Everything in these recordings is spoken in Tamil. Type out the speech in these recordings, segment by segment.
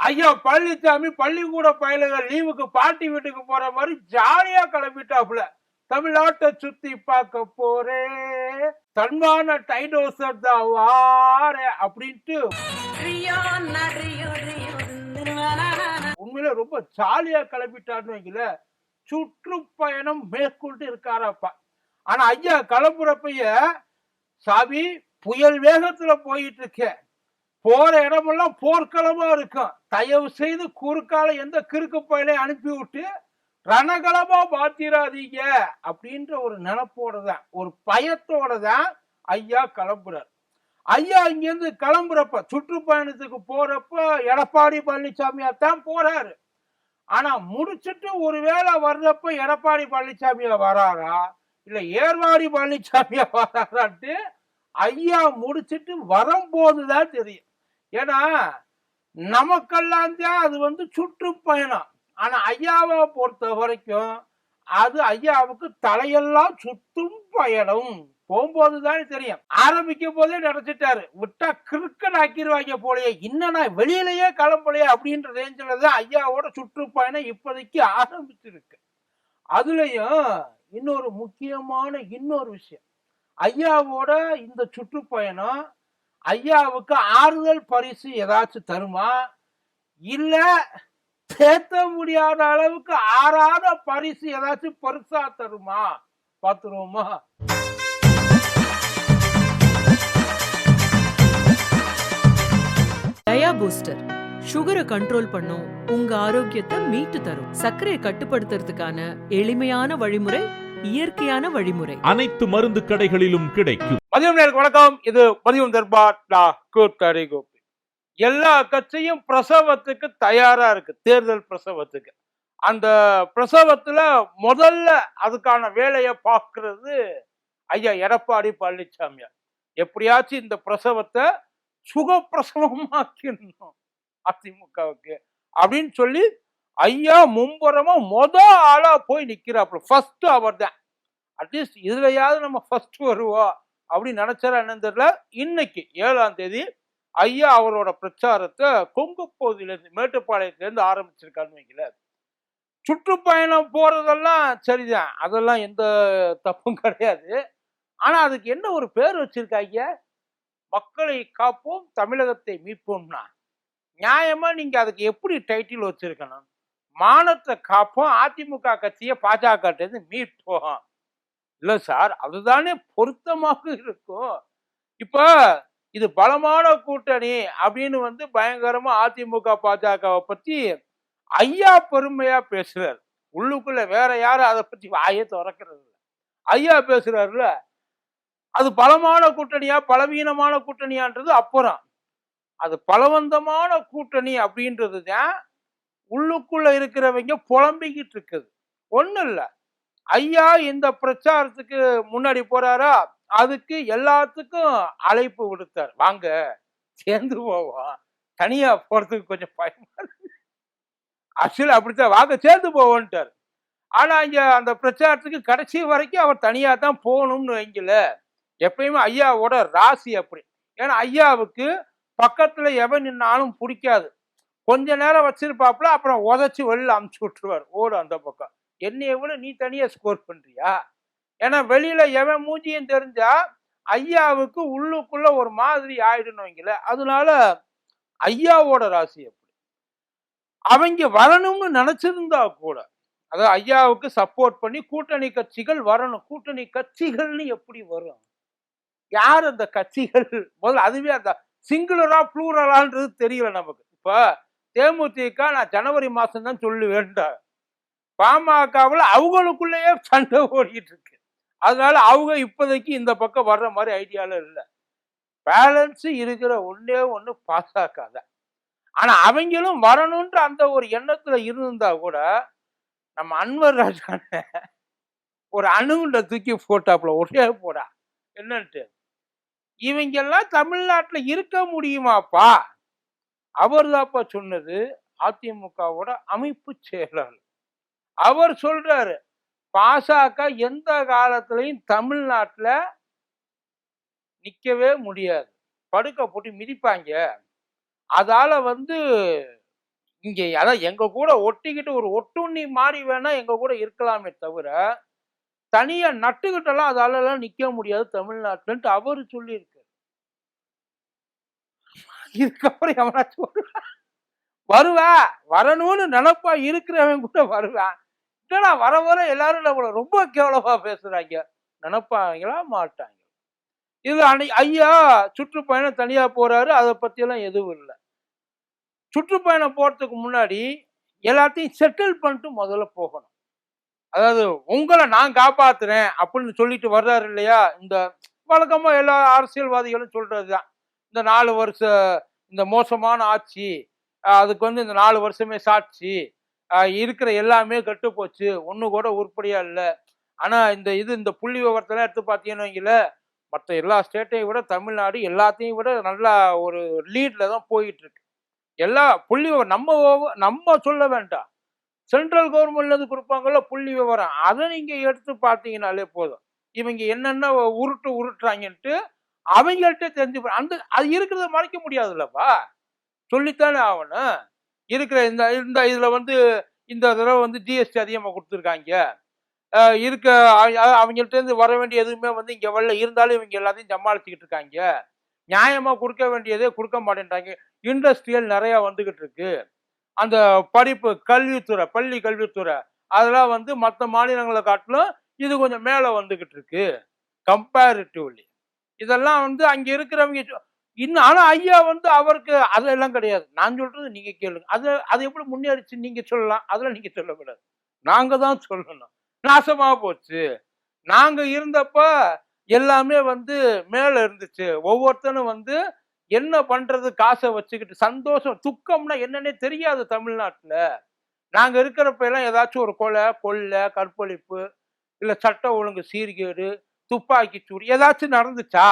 ஐயா பழனிசாமி பள்ளிக்கூட பயலுகள் லீவுக்கு பாட்டி வீட்டுக்கு போற மாதிரி ஜாலியா கிளம்பிட்டாப்புல. தமிழ்நாட்டை சுத்தி பார்க்க போறே. தன்மான டைனோசர் தான் வாரே அப்படின்ட்டு. உண்மையில ரொம்ப ஜாலியா கிளம்பிட்டாருன்னு வைக்கல சுற்றுப்பயணம் மேற்கொண்டு இருக்காராப்பா. ஆனா ஐயா கிளம்புறப்பைய சாவி புயல் வேகத்துல போயிட்டு இருக்கேன் போற இடமெல்லாம் போர்க்களமா இருக்கும் தயவு செய்து குறுக்கால எந்த கிறுக்கு பயலையும் அனுப்பி விட்டு ரணகலமா மாத்திராதீங்க அப்படின்ற ஒரு நினப்போட தான் ஒரு பயத்தோட தான் ஐயா கிளம்புறார். ஐயா இங்கேருந்து கிளம்புறப்ப சுற்றுப்பயணத்துக்கு போறப்ப எடப்பாடி பழனிசாமியா தான் போறாரு. ஆனா முடிச்சுட்டு ஒருவேளை வர்றப்ப எடப்பாடி பழனிசாமியா வராரா? இல்ல ஏர்வாடி பழனிசாமியா வராரான்ட்டு ஐயா முடிச்சுட்டு வரும்போதுதான் தெரியும். ஏன்னா நமக்கெல்லாம் தான் அது வந்து சுற்றுப்பயணம். ஆனா ஐயாவை பொறுத்த வரைக்கும் அது ஐயாவுக்கு தலையெல்லாம் சுற்றும் பயணம். போகும்போது தானே தெரியும். ஆரம்பிக்கும் போதே நினைச்சிட்டாரு. விட்டா கிறுக்கன் ஆக்கிடுவாங்க போலயே. இன்னும் நான் வெளியிலயே கிளம்பலையே அப்படின்ற ரேஞ்சில தான் ஐயாவோட சுற்றுப்பயணம் இப்போதைக்கு ஆரம்பிச்சிருக்கு. அதுலயும் இன்னொரு முக்கியமான இன்னொரு விஷயம். ஐயாவோட இந்த சுற்றுப்பயணம் ஐயாவுக்கு ஆறுதல் பரிசு ஏதாச்சும் தருமா? இல்ல தேத்த முடியாத அளவுக்கு ஆறாத பரிசு ஏதாச்சும் பரிசா தருமா? பாத்துருவோமா? டயா பூஸ்டர். சுகரை கண்ட்ரோல் பண்ணும் உங்க ஆரோக்கியத்தை மீட்டு தரும். சர்க்கரையை கட்டுப்படுத்துறதுக்கான எளிமையான வழிமுறை இயற்கையான வழிமுறை. அனைத்து மருந்து கடைகளிலும் கிடைக்கும். மதியம் நேருக்கு வணக்கம். இது மதியம் தர்பார் டா கூத்தடி கோப்பி எல்லா கட்சியும் பிரசவத்துக்கு தயாரா இருக்கு. தேர்தல் பிரசவத்துக்கு. அந்த பிரசவத்துல முதல்ல அதுக்கான வேலையை பார்க்கிறது ஐயா எடப்பாடி பழனிசாமியார் எப்படியாச்சும் இந்த பிரசவத்தை சுகப்பிரசவமாக்கிடணும் அதிமுகவுக்கு அப்படின்னு சொல்லி ஐயா மும்புறமா மொத ஆளா போய் நிக்கிறாப்புல. ஃபர்ஸ்ட் அவர் தான். அட்லீஸ்ட் இதுலயாவது நம்ம ஃபர்ஸ்ட் வருவோம் அப்படின்னு நினைச்சாரா என்னன்னு தெரியல. இன்னைக்கு ஏழாம் தேதி ஐயா அவரோட பிரச்சாரத்தை கொங்கு பகுதியிலேருந்து மேட்டுப்பாளையத்திலேருந்து ஆரம்பிச்சிருக்காருன்னு வைக்கல சுற்றுப்பயணம் போறதெல்லாம் சரிதான். அதெல்லாம் எந்த தப்பும் கிடையாது. ஆனா அதுக்கு என்ன ஒரு பேர் வச்சிருக்காங்க மக்களை காப்போம் தமிழகத்தை மீட்போம்னா. நியாயமா நீங்க அதுக்கு எப்படி டைட்டில் வச்சிருக்கணும்? மானத்தை காப்போம் அதிமுக கட்சியை பாஜக மீட்போம். இல்ல சார் அதுதானே பொருத்தமாக இருக்கும். இப்ப இது பலமான கூட்டணி அப்படின்னு வந்து பயங்கரமா அதிமுக பாஜகவை பத்தி ஐயா பெருமையா பேசுறார். உள்ளுக்குள்ள வேற யாரும் அதை பத்தி வாயை திறக்கிறது ஐயா பேசுறாருல அது பலமான கூட்டணியா பலவீனமான கூட்டணியான்றது அப்புறம். அது பலவந்தமான கூட்டணி அப்படின்றது தான் உள்ளுக்குள்ள இருக்கிறவங்க புலம்பிக்கிட்டு இருக்குது. ஒன்றும் இல்லை. ஐயா இந்த பிரச்சாரத்துக்கு முன்னாடி போறாரா? அதுக்கு எல்லாத்துக்கும் அழைப்பு விடுத்தார். வாங்க சேர்ந்து போவோம். தனியா போறதுக்கு கொஞ்சம் பயமா இருக்கு. ஆக்சுவலி அப்படித்தான். வாங்க சேர்ந்து போவோன்ட்டார் ஆனா இங்க அந்த பிரச்சாரத்துக்கு கடைசி வரைக்கும் அவர் தனியா தான் போகணும்னு வைங்கல எப்பயுமே ஐயாவோட ராசி அப்படி. ஏன்னா ஐயாவுக்கு பக்கத்துல எவன் நின்னாலும் பிடிக்காது. கொஞ்ச நேரம் வச்சிருப்பாப்புல அப்புறம் உதச்சி வெளியில் அமுச்சு விட்டுருவார். ஓடு அந்த பக்கம். என்ன எவ்வளோ நீ தனியாக ஸ்கோர் பண்றியா? ஏன்னா வெளியில எவன் மூஞ்சியும் தெரிஞ்சா ஐயாவுக்கு உள்ளுக்குள்ள ஒரு மாதிரி ஆயிடுன்னு வைங்கள அதனால ஐயாவோட ராசி எப்படி அவங்க வரணும்னு நினைச்சிருந்தா கூட அதாவது ஐயாவுக்கு சப்போர்ட் பண்ணி கூட்டணி கட்சிகள் வரணும். கூட்டணி கட்சிகள்னு எப்படி வரும்? யார் அந்த கட்சிகள்? முதல்ல அதுவே அந்த சிங்குலரா ப்ளூரலான்றது தெரியல நமக்கு. இப்போ தேமுதிக நான் ஜனவரி மாதம்தான் தான் வேண்டாம் பாமகவில் அவங்களுக்குள்ளேயே சண்டை ஓடிட்டு இருக்கு. அதனால அவங்க இப்போதைக்கு இந்த பக்கம் வர்ற மாதிரி ஐடியாவில் இல்லை. பேலன்ஸ் இருக்கிற ஒன்றே ஒன்று பாஸாக தான் ஆனால் அவங்களும் வரணுன்ற அந்த ஒரு எண்ணத்தில் இருந்தா கூட நம்ம அன்வர் ராஜான ஒரு அணுகுண்ட தூக்கி போட்டாப்புல ஒரே போடா. என்னன்ட்டு. இவங்கெல்லாம் தமிழ்நாட்டில் இருக்க முடியுமாப்பா? அவர் தாப்பா சொன்னது அதிமுகவோட அமைப்பு செயலாளர். அவர் சொல்றாரு பாசக எந்த காலத்திலையும் தமிழ்நாட்டுல நிக்கவே முடியாது. படுக்க போட்டு மிதிப்பாங்க. அதால வந்து இங்க அதான் எங்க கூட ஒட்டிக்கிட்டு ஒரு ஒட்டுண்ணி மாறி வேணா எங்க கூட இருக்கலாமே தவிர தனியா நட்டுக்கிட்டெல்லாம் அதாலலாம் நிக்க முடியாது தமிழ்நாட்டுலன்ட்டு அவரு சொல்லியிருக்காரு இதுக்கப்புறம் எவனாச்சும் வருவா? வருவா. வரணும்னு நினப்பா இருக்கிறவன் கூட வருவான் என்னடா வர வர எல்லாரும் நம்மளை ரொம்ப கேவலமா பேசுறாங்க. நினப்பாங்களா மாட்டாங்க. இது அன்னை ஐயா சுற்றுப்பயணம் தனியா போறாரு. அதை பத்தியெல்லாம் எதுவும் இல்லை. சுற்றுப்பயணம் போறதுக்கு முன்னாடி எல்லாத்தையும் செட்டில் பண்ணிட்டு முதல்ல போகணும். அதாவது உங்களை நான் காப்பாத்துறேன் அப்படின்னு சொல்லிட்டு வர்றாரு இல்லையா? இந்த வழக்கமா எல்லா அரசியல்வாதிகளும் சொல்றதுதான். இந்த நாலு வருஷ இந்த மோசமான ஆட்சி அதுக்கு வந்து இந்த நாலு வருஷமே சாட்சி இருக்கிற எல்லாமே கெட்டு போச்சு கூட உருப்படியா இல்லை. ஆனா இந்த இது இந்த புள்ளி விவரத்தெல்லாம் எடுத்து பார்த்தீங்கன்னு வைங்கள மற்ற எல்லா ஸ்டேட்டையும் விட தமிழ்நாடு எல்லாத்தையும் விட நல்லா ஒரு லீட்ல தான் போயிட்டு இருக்கு எல்லா புள்ளி விவரம் நம்ம நம்ம சொல்ல வேண்டாம். சென்ட்ரல் கவர்மெண்ட்ல இருந்து கொடுப்பாங்கல்ல புள்ளி விவரம். அதை நீங்க எடுத்து பார்த்தீங்கனாலே போதும். இவங்க என்னென்ன உருட்டு உருட்டுறாங்கன்ட்டு அவங்கள்ட்ட தெரிஞ்சு அந்த அது இருக்கிறத மறைக்க முடியாதுல்லப்பா. சொல்லித்தானே ஆகணும். இருக்கிற இந்த இந்த இதில் வந்து இந்த தடவை வந்து ஜிஎஸ்டி அதிகமாக கொடுத்துருக்காங்க. இருக்க அவங்கள்ட்டேருந்து வர வேண்டிய எதுவுமே வந்து இங்கே வரல. இருந்தாலும் இவங்க எல்லாத்தையும் சமாளிச்சுக்கிட்டு இருக்காங்க. நியாயமாக கொடுக்க வேண்டியதே கொடுக்க மாட்டேன்றாங்க. இண்டஸ்ட்ரியல் நிறையா வந்துக்கிட்டு இருக்கு. அந்த படிப்பு கல்வித்துறை பள்ளி கல்வித்துறை அதெல்லாம் வந்து மற்ற மாநிலங்களை காட்டிலும் இது கொஞ்சம் மேலே வந்துக்கிட்டு இருக்கு. கம்பேரிட்டிவ்லி இதெல்லாம் வந்து அங்க இருக்கிறவங்க சொ- இன்னும் ஆனால் ஐயா வந்து அவருக்கு அதெல்லாம் கிடையாது. நான் சொல்றது நீங்க கேளுங்க. அது அது எப்படி முன்னேறிச்சு நீங்க சொல்லலாம். அதெல்லாம் நீங்க சொல்லக்கூடாது. நாங்க தான் சொல்லணும். நாசமாக போச்சு. நாங்க இருந்தப்ப எல்லாமே வந்து மேல இருந்துச்சு. ஒவ்வொருத்தனும் வந்து என்ன பண்றது? காசை வச்சுக்கிட்டு சந்தோஷம் துக்கம்னா என்னன்னே தெரியாது தமிழ்நாட்டில். நாங்க இருக்கிறப்ப எல்லாம் ஏதாச்சும் ஒரு கொலை கொள்ளை கற்பழிப்பு இல்லை சட்ட ஒழுங்கு சீர்கேடு துப்பாக்கி சூடு ஏதாச்சும் நடந்துச்சா?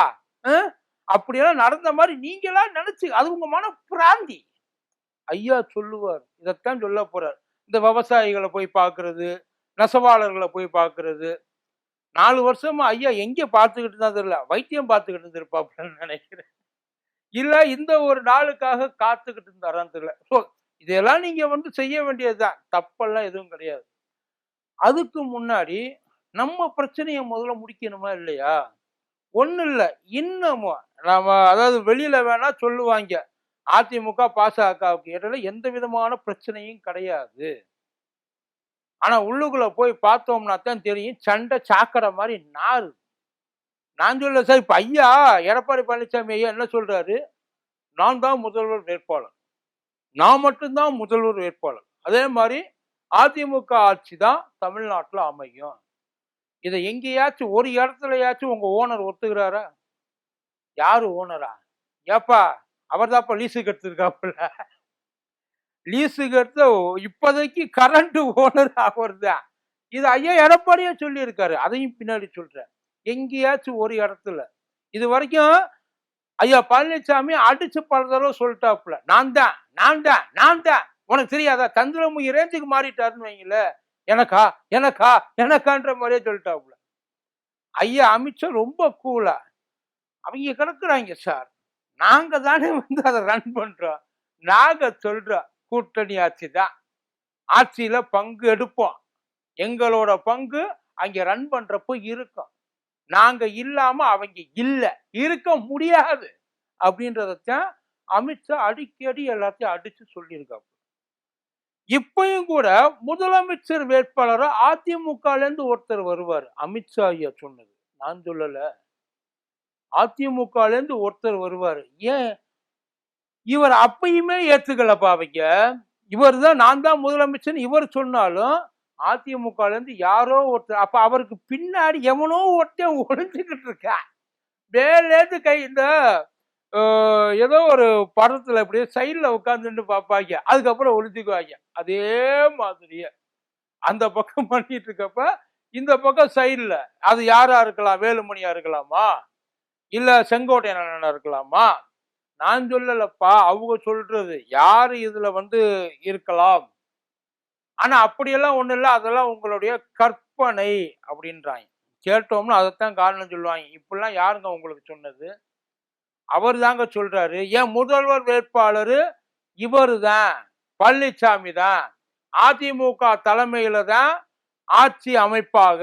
அப்படியெல்லாம் நடந்த மாதிரி நீங்களா நினைச்சு அது உங்க மன பிராந்தி ஐயா சொல்லுவார் இதைத்தான் சொல்ல போறார். இந்த விவசாயிகளை போய் பார்க்கறது நெசவாளர்களை போய் பார்க்கறது. நாலு வருஷமா ஐயா எங்க பார்த்துக்கிட்டு தான் தெரியல வைத்தியம் பார்த்துக்கிட்டு இருந்திருப்பாப்லன்னு நினைக்கிறேன். இல்ல இந்த ஒரு நாளுக்காக காத்துக்கிட்டு இருந்தாரான்னு தெரியல. ஸோ இதெல்லாம் நீங்க வந்து செய்ய வேண்டியதுதான் தப்பெல்லாம் எதுவும் கிடையாது. அதுக்கு முன்னாடி நம்ம பிரச்சனையை முதல்ல முடிக்கணுமா இல்லையா? ஒன்றும் இல்லை. இன்னமும் நம்ம அதாவது வெளியில் வேணா சொல்லுவாங்க. அதிமுக பாசகவுக்கு இடையில எந்த விதமான பிரச்சனையும் கிடையாது. ஆனால் உள்ளுக்குள்ள போய் பார்த்தோம்னா தான் தெரியும். சண்டை சாக்கடை மாதிரி நாறு நான் சொல்ல சார் இப்போ ஐயா எடப்பாடி பழனிசாமி ஐயா என்ன சொல்றாரு? நான் தான் முதல்வர் வேட்பாளர். நான் மட்டும்தான் முதல்வர் வேட்பாளர். அதே மாதிரி அதிமுக ஆட்சி தான் தமிழ்நாட்டில் அமையும். இதை எங்கேயாச்சும் ஒரு இடத்துலயாச்சும் உங்க ஓனர் ஒத்துக்கிறாரா? யாரு ஓனரா ஏப்பா அவர் தான்ப்பா லீஸுக்கு எடுத்திருக்காப்புல. லீஸுக்கு எடுத்த இப்போதைக்கு கரண்ட் ஓனர் அவர் தான். இது ஐயா எடப்பாடியே சொல்லியிருக்காரு. அதையும் பின்னாடி சொல்றேன். எங்கேயாச்சும் ஒரு இடத்துல. இது வரைக்கும் ஐயா பழனிசாமி அடிச்சு பல தடவை சொல்லிட்டாப்புல. நான் தான் நான் தான் நான் தான். உனக்கு தெரியாதா? தந்திரமுகி ரேஞ்சுக்கு மாறிட்டாருன்னு வைங்களேன் எனக்கா எனக்கா எனக்கான்ற மாதிரியே சொல்லிட்டாப்புல. ஐயா அமித்ஷா ரொம்ப கூலா அவங்க கிடக்குறாங்க சார் நாங்க தானே வந்து அதை ரன் பண்றோம். நாங்க சொல்றோம் கூட்டணி ஆட்சி தான். ஆட்சியில பங்கு எடுப்போம். எங்களோட பங்கு அங்க ரன் பண்றப்போ இருக்கும். நாங்க இல்லாம அவங்க இல்லை. இருக்க முடியாது. அப்படின்றதான் அமித்ஷா அடிக்கடி எல்லாத்தையும் அடிச்சு சொல்லியிருக்காங்க இப்பயும் கூட முதலமைச்சர் வேட்பாளராக அதிமுகலேருந்து ஒருத்தர் வருவார். அமித்ஷா ஐயா சொன்னது. நான் சொல்லலை. அதிமுகலேருந்து ஒருத்தர் வருவார். ஏன்? இவர் அப்பயுமே ஏற்றுக்கலப்பா அவங்க. இவர் தான் நான் தான் முதலமைச்சர் இவர் சொன்னாலும் அதிமுகலேருந்து யாரோ ஒருத்தர் அப்போ அவருக்கு பின்னாடி எவனோ ஒருத்தன் ஒழிஞ்சுக்கிட்டு இருக்கா. மேலேந்து கை இந்த ஏதோ ஒரு படத்தில் அப்படியே சைடில் உட்காந்துட்டு பார்ப்பாங்க. அதுக்கப்புறம் ஒளிஞ்சுக்குவாங்க. அதே மாதிரியே. அந்த பக்கம் பண்ணிட்டு இருக்கப்ப இந்த பக்கம் சைடில் அது யாரா இருக்கலாம்? வேலுமணியா இருக்கலாமா? இல்லை செங்கோட்டையனா இருக்கலாமா? நான் சொல்லலப்பா. அவங்க சொல்றது. யார் இதில் வந்து இருக்கலாம்? ஆனால் அப்படியெல்லாம் ஒன்றும் இல்லை. அதெல்லாம் உங்களுடைய கற்பனை அப்படின்றாங்க. கேட்டோம்னா அதைத்தான் காரணம் சொல்லுவாங்க. இப்படிலாம் யாருங்க உங்களுக்கு சொன்னது? அவர் தாங்க சொல்றாரு. ஏன் முதல்வர் வேட்பாளர் இவர் தான் பழனிசாமி தான். அதிமுக தலைமையில தான் ஆட்சி அமைப்பாக.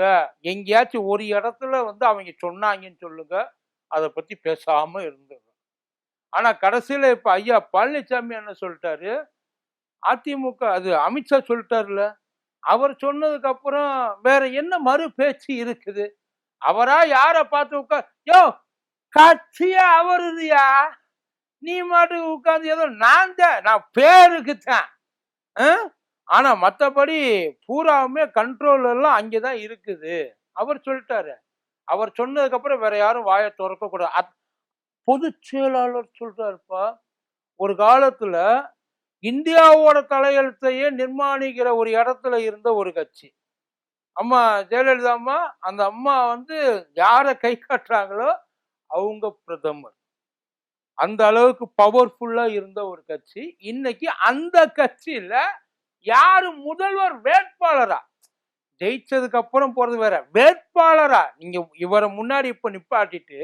எங்கேயாச்சும் ஒரு இடத்துல வந்து அவங்க சொன்னாங்கன்னு சொல்லுங்க. அதை பத்தி பேசாம இருந்துடும் ஆனா கடைசியில இப்ப ஐயா பழனிசாமி என்ன சொல்லிட்டாரு? அதிமுக அது அமித்ஷா சொல்லிட்டாருல அவர் சொன்னதுக்கு அப்புறம் வேற என்ன மறு பேச்சு இருக்குது? அவரா யார பார்த்து உட்கார் யோ கட்சியா அவருதியா? நீ மாட்டுக்கு உட்காந்து ஏதோ நான் தான் நான் பேருக்கு தான் ஆனா மற்றபடி பூராவுமே கண்ட்ரோல் எல்லாம் அங்கேதான் இருக்குது. அவர் சொல்லிட்டாரு. அவர் சொன்னதுக்கு அப்புறம் வேற யாரும் வாயை திறக்க கூடாது. அத்- பொதுச் செயலாளர் சொல்றாருப்பா ஒரு காலத்துல இந்தியாவோட தலையெழுத்தையே நிர்மாணிக்கிற ஒரு இடத்துல இருந்த ஒரு கட்சி. அம்மா ஜெயலலிதா அம்மா அந்த அம்மா வந்து யாரை கை காட்டுறாங்களோ அவங்க பிரதமர். அந்த அளவுக்கு பவர்ஃபுல்லா இருந்த ஒரு கட்சி. இன்னைக்கு அந்த கட்சியில யாரு முதல்வர் வேட்பாளரா? ஜெயிச்சதுக்கு அப்புறம் போறது வேற. வேட்பாளரா? நீங்க இவரை முன்னாடி இப்ப நிப்பாட்டிட்டு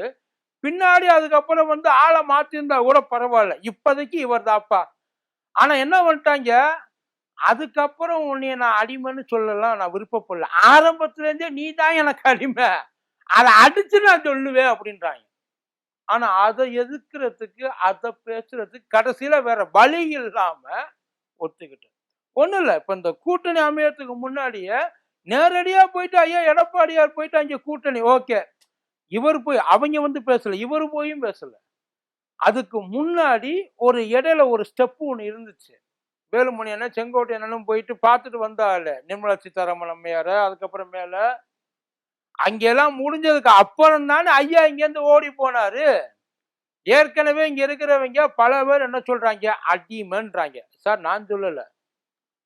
பின்னாடி அதுக்கப்புறம் வந்து ஆளை மாத்திருந்தா கூட பரவாயில்ல. இப்போதைக்கு இவர் தாப்பா ஆனா என்ன பண்ணிட்டாங்க அதுக்கப்புறம் உன்னைய நான் அடிமைன்னு சொல்லலாம் நான் விருப்பப்படல. ஆரம்பத்துல இருந்தே நீ தான் எனக்கு அடிமை. அதை அடிச்சு நான் சொல்லுவேன் அப்படின்றாங்க. ஆனா அதை எதிர்க்கிறதுக்கு அதை பேசுறதுக்கு கடைசியில வேற வழி இல்லாம ஒத்துக்கிட்டு. ஒன்றும் இல்லை. இப்போ இந்த கூட்டணி அமையறதுக்கு முன்னாடியே நேரடியாக போயிட்டு ஐயா எடப்பாடியார் போயிட்டு அங்கே கூட்டணி. ஓகே. இவர் போய் அவங்க வந்து பேசலை. இவர் போயும் பேசலை. அதுக்கு முன்னாடி ஒரு இடையில ஒரு ஸ்டெப்பு ஒன்று இருந்துச்சு. வேலுமணி என்ன செங்கோட்டை என்னன்னு போயிட்டு பார்த்துட்டு வந்தாள் நிர்மலா சீதாராமன் அம்மையார் அதுக்கப்புறம் மேலே அங்கெல்லாம் முடிஞ்சதுக்கு அப்புறம் தானே ஐயா இங்கேருந்து ஓடி போனாரு. ஏற்கனவே இங்க இருக்கிறவங்க பல பேர் என்ன சொல்றாங்க? அடிமன்றாங்க. சார் நான் சொல்லல.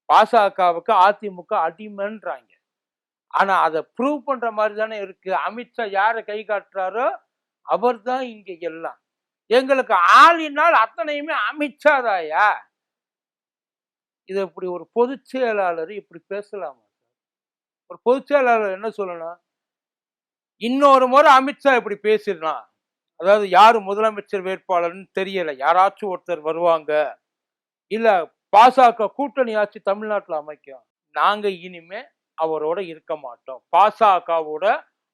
பாசகவுக்கு அதிமுக அடிமன்றாங்க. ஆனா அதை ப்ரூவ் பண்ற மாதிரி தானே இருக்கு. அமித்ஷா யாரை கை காட்டுறாரோ அவர் தான் இங்க எல்லாம். எங்களுக்கு ஆளினால் அத்தனையுமே அமித்ஷா தாயா இது இப்படி ஒரு பொதுச் செயலாளர் இப்படி பேசலாமா? ஒரு பொதுச் செயலாளர் என்ன சொல்லணும்? இன்னொரு முறை அமித்ஷா இப்படி பேசிடலாம் அதாவது யார் முதலமைச்சர் வேட்பாளர்னு தெரியல யாராச்சும் ஒருத்தர் வருவாங்க இல்ல பாசக கூட்டணி ஆட்சி தமிழ்நாட்டில் அமைக்கும் நாங்க இனிமே அவரோட இருக்க மாட்டோம். பாசகவோட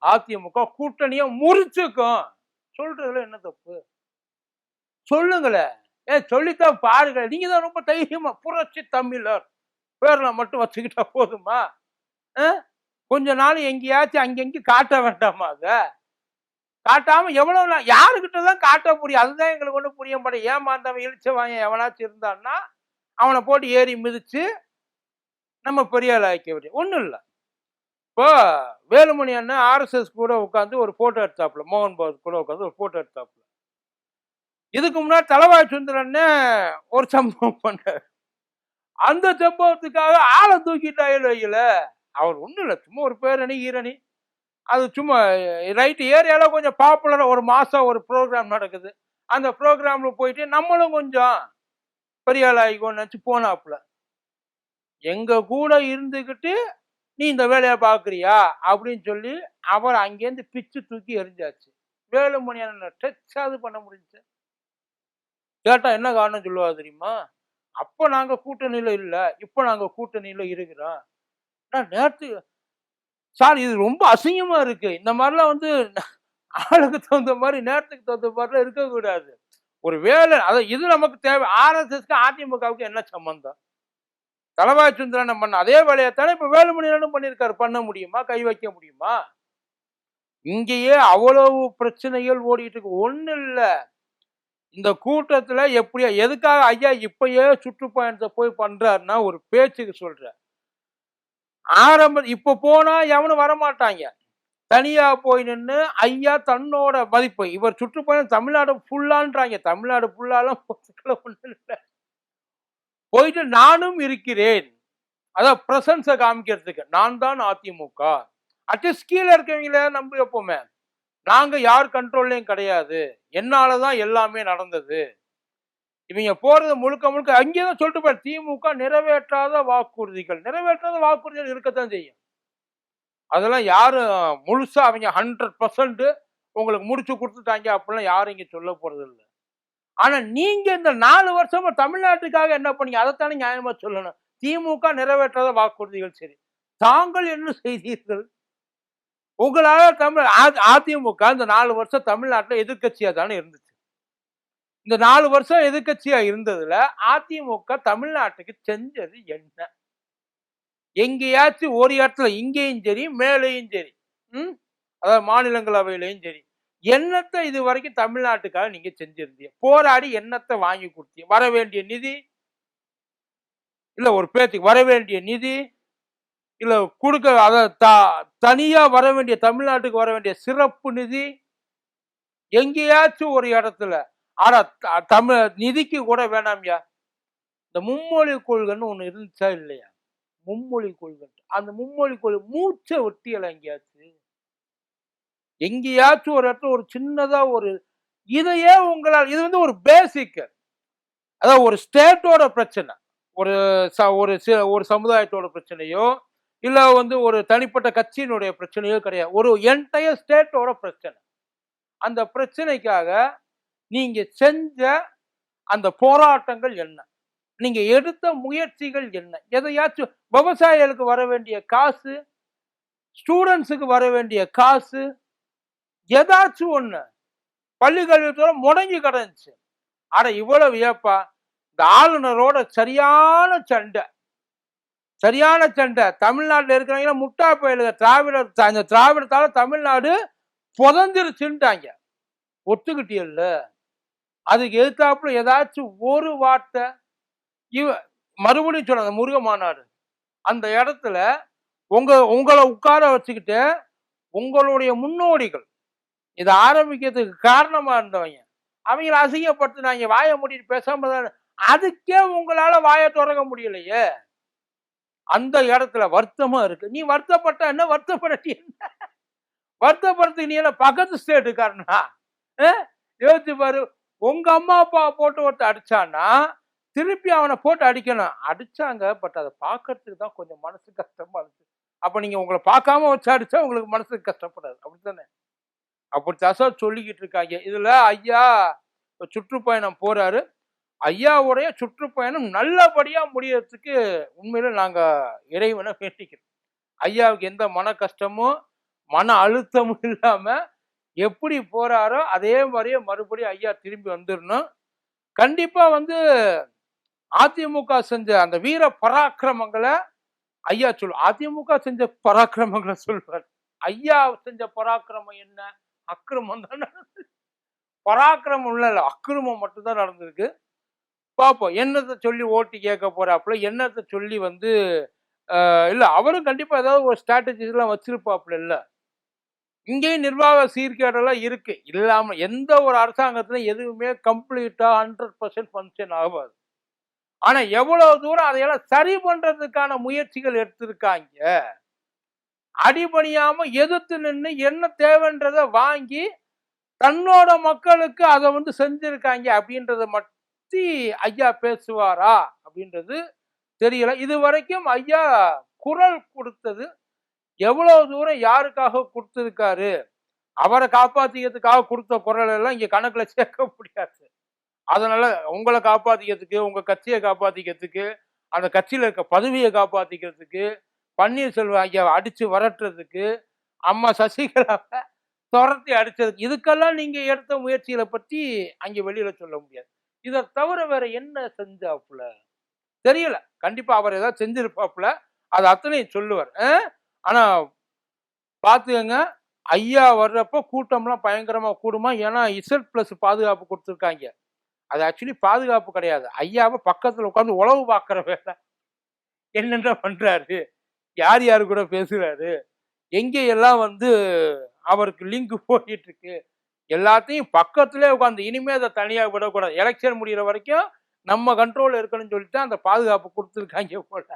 அதிமுக கூட்டணியை முறிச்சுக்கும். சொல்றதுல என்ன தப்பு? சொல்லுங்களேன் ஏ சொல்லித்தான் பாருங்க நீங்க தான் ரொம்ப தைரியமா புரட்சி தமிழர். பேர்ல மட்டும் வச்சுக்கிட்டா போதுமா? ஆ? கொஞ்ச நாள் எங்கேயாச்சும் அங்கெங்கே காட்ட வேண்டாமா அத காட்டாமல் எவ்வளோ நாள் யாருக்கிட்ட தான் காட்ட முடியும்? அதுதான் எங்களுக்கு ஒன்றும் புரிய மாட்டேன் ஏமாந்தவன் இழிச்சவன் எவனாச்சும் இருந்தான்னா அவனை போட்டு ஏறி மிதித்து நம்ம பெரிய ஆக்க முடியும் ஒன்றும் இல்லை. இப்போ வேலுமணி அண்ணன் ஆர்எஸ்எஸ் கூட உட்காந்து ஒரு ஃபோட்டோ எடுத்தாப்புல மோகன் பாபு கூட உட்காந்து ஒரு ஃபோட்டோ எடுத்தாப்புல. இதுக்கு முன்னாடி தலைவாய் சுந்தரன்னு ஒரு சம்பவம் பண்ண அந்த சம்பவத்துக்காக ஆளை தூக்கிட்டாயில் வைக்கல அவர் ஒன்றும் இல்லை. சும்மா ஒரு பேரணி ஈரணி அது சும்மா ரைட்டு ஏரியாவில் கொஞ்சம் பாப்புலராக ஒரு மாதம் ஒரு ப்ரோக்ராம் நடக்குது. அந்த ப்ரோக்ராமில் போயிட்டு நம்மளும் கொஞ்சம் பெரிய ஆள் ஆகிக்கோன்னு நினச்சி போனாப்புல. எங்கள் கூட இருந்துக்கிட்டு நீ இந்த வேலையை பார்க்குறியா அப்படின்னு சொல்லி அவர் அங்கேருந்து பிச்சு தூக்கி எரிஞ்சாச்சு வேலுமணி டச்சாவது பண்ண முடிஞ்சு. கேட்டா என்ன காரணம் சொல்லுவா தெரியுமா? அப்போ நாங்கள் கூட்டணியில் இல்லை. இப்போ நாங்கள் கூட்டணியில் இருக்கிறோம். நேற்று சார் இது ரொம்ப அசிங்கமா இருக்கு. இந்த மாதிரிலாம் வந்து ஆளுக்கு தகுந்த மாதிரி நேரத்துக்கு தகுந்த மாதிரிலாம் இருக்கக்கூடாது. ஒரு வேலை அதை இது நமக்கு தேவை. ஆர்எஸ்எஸ்க்கு அதிமுகவுக்கு என்ன சம்பந்தம்? தலவாய் சுந்தரன் பண்ண அதே வேலையைத்தானே இப்போ வேலுமணியனும் பண்ணியிருக்காரு. பண்ண முடியுமா? கை வைக்க முடியுமா? இங்கேயே அவ்வளவு பிரச்சனைகள் ஓடிட்டு இருக்கு. ஒன்றும் இல்லை. இந்த கூட்டத்தில் எப்படியா எதுக்காக ஐயா இப்பயே சுற்றுப்பயணத்தை போய் பண்ணுறாருன்னா ஒரு பேச்சுக்கு சொல்கிறேன் ஆரம்ப இப்ப போனா எவனும் வரமாட்டாங்க. தனியா போய் நின்று ஐயா தன்னோட மதிப்பு. இவர் சுற்றுப்பயணம் தமிழ்நாடு ஃபுல்லான்றாங்க தமிழ்நாடு ஃபுல்லாலாம் ஒன்றும் இல்லை. போயிட்டு நானும் இருக்கிறேன். அதான் பிரசன்ஸை காமிக்கிறதுக்கு. நான் தான் அதிமுக. அட்லீஸ்ட் கீழே இருக்கவங்கள நம்பி எப்பவுமே நாங்க யார் கண்ட்ரோல்லையும் கிடையாது. என்னாலதான் எல்லாமே நடந்தது. இவங்க போறது முழுக்க முழுக்க அங்கேயே தான் சொல்லிட்டு போய் திமுக நிறைவேற்றாத வாக்குறுதிகள். நிறைவேற்றாத வாக்குறுதிகள் இருக்கத்தான் செய்யும். அதெல்லாம் யாரும் முழுசா அவங்க ஹண்ட்ரட் பர்சன்ட் உங்களுக்கு முடிச்சு கொடுத்துட்டாங்க அப்படிலாம் யாரும் இங்க சொல்ல போறது இல்லை. ஆனா நீங்க இந்த நாலு வருஷமா தமிழ்நாட்டுக்காக என்ன பண்ணீங்க? அதைத்தானே நியாயமா சொல்லணும். திமுக நிறைவேற்றாத வாக்குறுதிகள் சரி. தாங்கள் என்ன செய்தீர்கள்? உங்களால தமிழ் அ- அதிமுக இந்த நாலு வருஷம் தமிழ்நாட்டுல எதிர்கட்சியாக தானே இருந்துச்சு. இந்த நாலு வருஷம் எதிர்கட்சியா இருந்ததுல அதிமுக தமிழ்நாட்டுக்கு செஞ்சது என்ன? எங்கேயாச்சும் ஒரு இடத்துல இங்கேயும் சரி மேலேயும் சரி ம்? அதாவது மாநிலங்களவையிலையும் சரி என்னத்தை இது வரைக்கும் தமிழ்நாட்டுக்காக நீங்க செஞ்சிருந்தீங்க? போராடி என்னத்தை வாங்கி கொடுத்தீங்க? வர வேண்டிய நிதி? இல்ல ஒரு பேத்துக்கு வர வேண்டிய நிதி? இல்ல கொடுக்க அத த- தனியா வர வேண்டிய தமிழ்நாட்டுக்கு வர வேண்டிய சிறப்பு நிதி? எங்கேயாச்சும் ஒரு இடத்துல ஆனா த- தமிழ் நிதிக்கு கூட வேணாம்யா. இந்த மும்மொழி கொள்கைன்னு ஒண்ணு இருந்துச்சா இல்லையா? மும்மொழி கொள்கை. அந்த மும்மொழி கொள்கை மூச்சை ஒட்டியல எங்கேயாச்சும் எங்கேயாச்சும் ஒரு இடத்துல ஒரு சின்னதா ஒரு இதையே உங்களால் இது வந்து ஒரு பேசிக் அதாவது ஒரு ஸ்டேட்டோட பிரச்சனை. ஒரு ச- ஒரு சி- ஒரு சமுதாயத்தோட பிரச்சனையோ இல்லை வந்து ஒரு தனிப்பட்ட கட்சியினுடைய பிரச்சனையோ கிடையாது. ஒரு என்டையர் ஸ்டேட்டோட பிரச்சனை. அந்த பிரச்சனைக்காக நீங்க செஞ்ச அந்த போராட்டங்கள் என்ன? நீங்க எடுத்த முயற்சிகள் என்ன? எதையாச்சும் விவசாயிகளுக்கு வர வேண்டிய காசு ஸ்டூடெண்ட்ஸுக்கு வர வேண்டிய காசு ஏதாச்சும் ஒண்ணு. பள்ளிக்கல்வித்துறை முடங்கி கிடந்துச்சு. ஆனா இவ்வளவு ஏப்பா இந்த ஆளுநரோட சரியான சண்டை. சரியான சண்டை. தமிழ்நாட்டில் இருக்கிறவங்க முட்டா பயலுக திராவிடர் அந்த திராவிடத்தால தமிழ்நாடு புதந்திருச்சுட்டாங்க ஒத்துக்கிட்டியல்ல? அதுக்கு எதிர்த்தாப்புல ஏதாச்சும் ஒரு வார்த்தை? இவ மறுபடியும் சொல்ல அந்த முருக மாநாடு அந்த இடத்துல உங்க உங்களை உட்கார வச்சுக்கிட்டு உங்களுடைய முன்னோடிகள் இதை ஆரம்பிக்கிறதுக்கு காரணமா இருந்தவங்க அவங்கள அசிங்கப்படுத்தினாங்க வாயை மூடிட்டு பேசாம அதுக்கே உங்களால வாயை தொடங்க முடியலையே. அந்த இடத்துல வருத்தமா இருக்கு. நீ வருத்தப்பட்ட என்ன வருத்தப்படட்டி வருத்தப்படுத்த வருத்தப்படுறதுக்கு நீ என்ன பக்கத்து ஸ்டேட்டுக்காரனா அஹ்? யோசிச்சு பாரு. உங்க அம்மா அப்பா போட்டு ஒருத்தர் அடிச்சான்னா திருப்பி அவனை போட்டு அடிக்கணும். அடிச்சாங்க பட் அதை பார்க்கறதுக்கு தான் கொஞ்சம் மனசு கஷ்டமா இருக்கு அப்ப நீங்க உங்களை பார்க்காம வச்சு அடிச்சா உங்களுக்கு மனசுக்கு கஷ்டப்படாது. அப்படித்தானே? அப்படி தசா சொல்லிக்கிட்டு இருக்காங்க. இதுல ஐயா சுற்றுப்பயணம் போறாரு. ஐயாவுடைய சுற்றுப்பயணம் நல்லபடியா முடியறதுக்கு உண்மையில நாங்க இறைவனை வேண்டிக்கிறோம். ஐயாவுக்கு எந்த மன கஷ்டமும் மன அழுத்தமும் இல்லாம எப்படி போறாரோ அதே மாதிரியே மறுபடியும் ஐயா திரும்பி வந்துடணும் கண்டிப்பா வந்து அதிமுக செஞ்ச அந்த வீர பராக்கிரமங்களை ஐயா சொல்லு அதிமுக செஞ்ச பராக்கிரமங்களை சொல்வார். ஐயா செஞ்ச பராக்கிரமம் என்ன? அக்கிரமம் தான் நடந்தது பராக்கிரமம் இல்லை அக்கிரமம் மட்டும்தான் நடந்திருக்கு. பார்ப்போம் என்னத்தை சொல்லி ஓட்டு கேட்க போறாப்புல என்னத்தை சொல்லி வந்து இல்லை அவரும் கண்டிப்பாக ஏதாவது ஒரு ஸ்ட்ராட்டஜிஸ்லாம் வச்சிருப்பாப்புல இல்லை. இங்கேயும் நிர்வாக சீர்கேடெல்லாம் இருக்கு. இல்லாம எந்த ஒரு அரசாங்கத்திலும் எதுவுமே கம்ப்ளீட்டா ஹண்ட்ரட் பர்சன்ட் ஃபங்க்ஷன் ஆகாது. ஆனா எவ்வளவு தூரம் அதையெல்லாம் சரி பண்றதுக்கான முயற்சிகள் எடுத்திருக்காங்க அடிபணியாம எதிர்த்து நின்று என்ன தேவைன்றதை வாங்கி தன்னோட மக்களுக்கு அதை வந்து செஞ்சிருக்காங்க அப்படின்றத மட்டும் ஐயா பேசுவாரா அப்படின்றது தெரியல. இது வரைக்கும் ஐயா குரல் கொடுத்தது எவ்வளவு தூரம் யாருக்காக கொடுத்துருக்காரு? அவரை காப்பாத்திக்கிறதுக்காக கொடுத்த குரல் எல்லாம் இங்க கணக்குல சேர்க்க முடியாது. அதனால உங்களை காப்பாத்திக்கிறதுக்கு உங்க கட்சியை காப்பாத்திக்கிறதுக்கு அந்த கட்சியில இருக்க பதவியை காப்பாத்திக்கிறதுக்கு பன்னீர்செல்வம் ஐயா அடிச்சு வரட்டுறதுக்கு அம்மா சசிகலாவை துரத்தி அடிச்சதுக்கு இதுக்கெல்லாம் நீங்க எடுத்த முயற்சிகளை பத்தி அங்க வெளியில சொல்ல முடியாது. இதை தவிர வேற என்ன செஞ்சாப்புல? தெரியல. கண்டிப்பா அவர் ஏதாவது செஞ்சிருப்பாப்புல. அது அத்தனையும் சொல்லுவார். ஆனால் ஆனா பாத்துக்கங்க ஐயா வர்றப்போ கூட்டம்லாம் பயங்கரமா கூடுமா? ஏன்னா இசட் பிளஸ் பாதுகாப்பு கொடுத்துருக்காங்க. அது ஆக்சுவலி பாதுகாப்பு கிடையாது. ஐயாவை பக்கத்துல உட்காந்து உழவு பார்க்குற வேலை. என்னென்ன பண்றாரு? யார் யார் கூட பேசுறாரு? எங்கே எல்லாம் வந்து அவருக்கு லிங்க் போயிட்டு இருக்கு எல்லாத்தையும் பக்கத்திலே உட்காந்து இனிமே அதை தனியாக விடக்கூடாது. எலெக்ஷன் முடிகிற வரைக்கும் நம்ம கண்ட்ரோல் இருக்கணும்னு சொல்லிட்டு அந்த பாதுகாப்பு கொடுத்துருக்காங்க போல.